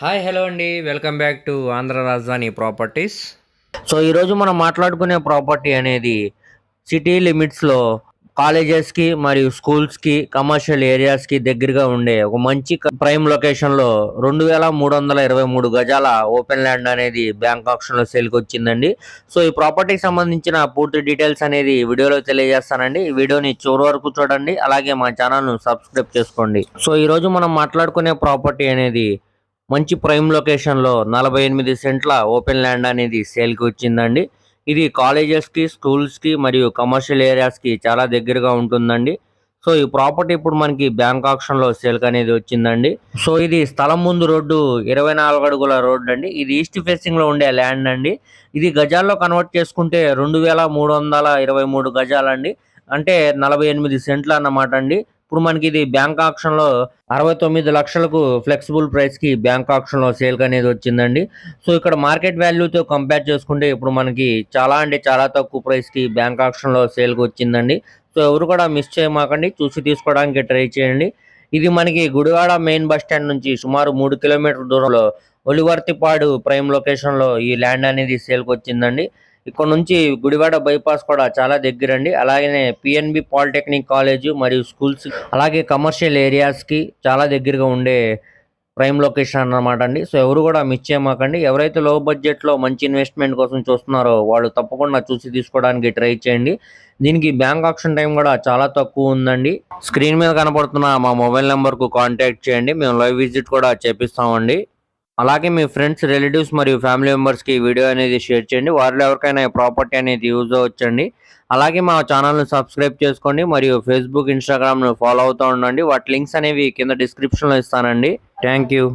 Hi hello అండి. Welcome back to Andhra Rajadhani properties. So ఈరోజు మనం మాట్లాడుకునే ప్రాపర్టీ అనేది సిటీ లిమిట్స్లో కాలేజెస్కి మరియు స్కూల్స్కి కమర్షియల్ ఏరియాస్కి దగ్గరగా ఉండే ఒక మంచి ప్రైమ్ లొకేషన్లో రెండు వేల మూడు వందల ఇరవై మూడు గజాల ఓపెన్ ల్యాండ్ అనేది బ్యాంక్ ఆప్షన్లో సేల్కి వచ్చిందండి. సో ఈ ప్రాపర్టీకి సంబంధించిన పూర్తి డీటెయిల్స్ అనేది వీడియోలో తెలియజేస్తానండి. ఈ వీడియోని చివరి వరకు చూడండి. అలాగే మా ఛానల్ను సబ్స్క్రైబ్ చేసుకోండి. సో ఈరోజు మనం మాట్లాడుకునే ప్రాపర్టీ అనేది మంచి ప్రైమ్ లొకేషన్లో నలభై ఎనిమిది సెంట్ల ఓపెన్ ల్యాండ్ అనేది సేల్కి వచ్చిందండి. ఇది కాలేజెస్కి స్కూల్స్కి మరియు కమర్షియల్ ఏరియాస్కి చాలా దగ్గరగా ఉంటుందండి. సో ఈ ప్రాపర్టీ ఇప్పుడు మనకి బ్యాంక్ ఆప్షన్లో సేల్క్ అనేది వచ్చిందండి. సో ఇది స్థలం ముందు రోడ్డు ఇరవై నాలుగు అడుగుల రోడ్డు అండి. ఇది ఈస్ట్ ఫేసింగ్లో ఉండే ల్యాండ్ అండి. ఇది గజాల్లో కన్వర్ట్ చేసుకుంటే రెండు వేల మూడు వందల ఇరవై మూడు గజాలండి. అంటే నలభై ఎనిమిది సెంట్లు అన్నమాట అండి. ఇప్పుడు మనకి ఇది బ్యాంక్ ఆప్షన్లో అరవై తొమ్మిది లక్షలకు ఫ్లెక్సిబుల్ ప్రైస్కి బ్యాంక్ ఆప్షన్లో సేల్ అనేది వచ్చిందండి. సో ఇక్కడ మార్కెట్ వాల్యూతో కంపేర్ చేసుకుంటే ఇప్పుడు మనకి చాలా అంటే చాలా తక్కువ ప్రైస్కి బ్యాంక్ ఆప్షన్లో సేల్ వచ్చిందండి. సో ఎవరు కూడా మిస్ చేయమాకండి. చూసి తీసుకోవడానికి ట్రై చేయండి. ఇది మనకి గుడివాడ మెయిన్ బస్ స్టాండ్ నుంచి సుమారు మూడు కిలోమీటర్ దూరంలో ఒలివర్తిపాడు ప్రైమ్ లొకేషన్లో ఈ ల్యాండ్ అనేది సేల్కి వచ్చిందండి. ఇక్కడ నుంచి గుడివాడ బైపాస్ కూడా చాలా దగ్గరండి. అలాగే పిఎన్బి పాలిటెక్నిక్ కాలేజ్ మరియు స్కూల్స్ అలాగే కమర్షియల్ ఏరియాస్కి చాలా దగ్గరగా ఉండే ప్రైమ్ లొకేషన్ అన్నమాట అండి. సో ఎవరు కూడా మిస్ చేయమాకండి. ఎవరైతే లో బడ్జెట్లో మంచి ఇన్వెస్ట్మెంట్ కోసం చూస్తున్నారో వాళ్ళు తప్పకుండా చూసి తీసుకోవడానికి ట్రై చేయండి. దీనికి బ్యాంక్ ఆప్షన్ టైం కూడా చాలా తక్కువ ఉందండి. స్క్రీన్ మీద కనపడుతున్న మా మొబైల్ నెంబర్కు కాంటాక్ట్ చేయండి. మేము లైవ్ విజిట్ కూడా చేపిస్తామండి. అలాగే మీ ఫ్రెండ్స్ రిలేటివ్స్ మరియు ఫ్యామిలీ మెంబర్స్కి ఈ వీడియో అనేది షేర్ చేయండి. వారిలో ఎవరికైనా ప్రాపర్టీ అనేది యూజ్ అవ్వచ్చండి. అలాగే మా ఛానల్ను సబ్స్క్రైబ్ చేసుకోండి మరియు ఫేస్బుక్ ఇన్స్టాగ్రామ్ను ఫాలో అవుతూ ఉండండి. వాటి లింక్స్ అనేవి కింద డిస్క్రిప్షన్లో ఇస్తానండి. Thank you.